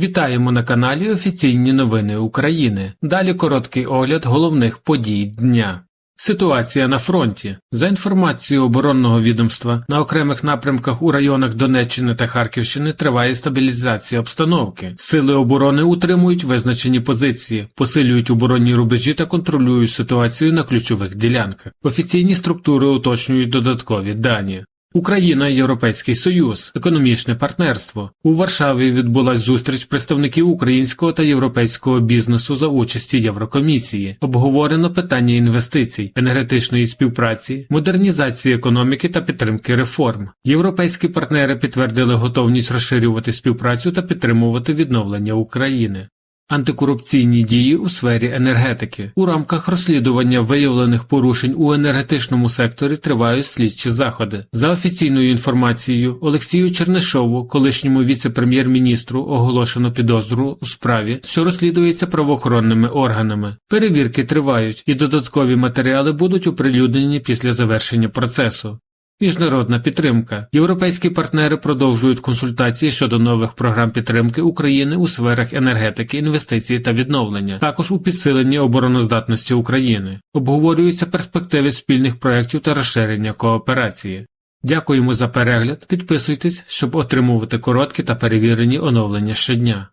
Вітаємо на каналі Офіційні новини України. Далі короткий огляд головних подій дня. Ситуація на фронті. За інформацією оборонного відомства, на окремих напрямках у районах Донеччини та Харківщини триває стабілізація обстановки. Сили оборони утримують визначені позиції, посилюють оборонні рубежі та контролюють ситуацію на ключових ділянках. Офіційні структури уточнюють додаткові дані. Україна Європейський Союз, економічне партнерство. У Варшаві відбулась зустріч представників українського та європейського бізнесу за участі Єврокомісії. Обговорено питання інвестицій, енергетичної співпраці, модернізації економіки та підтримки реформ. Європейські партнери підтвердили готовність розширювати співпрацю та підтримувати відновлення України. Антикорупційні дії у сфері енергетики у рамках розслідування виявлених порушень у енергетичному секторі тривають слідчі заходи. За офіційною інформацією, Олексію Чернишову, колишньому віце-прем'єр-міністру, оголошено підозру у справі, що розслідується правоохоронними органами. Перевірки тривають, і додаткові матеріали будуть оприлюднені після завершення процесу. Міжнародна підтримка. Європейські партнери продовжують консультації щодо нових програм підтримки України у сферах енергетики, інвестицій та відновлення, також у підсиленні обороноздатності України. Обговорюються перспективи спільних проєктів та розширення кооперації. Дякуємо за перегляд. Підписуйтесь, щоб отримувати короткі та перевірені оновлення щодня.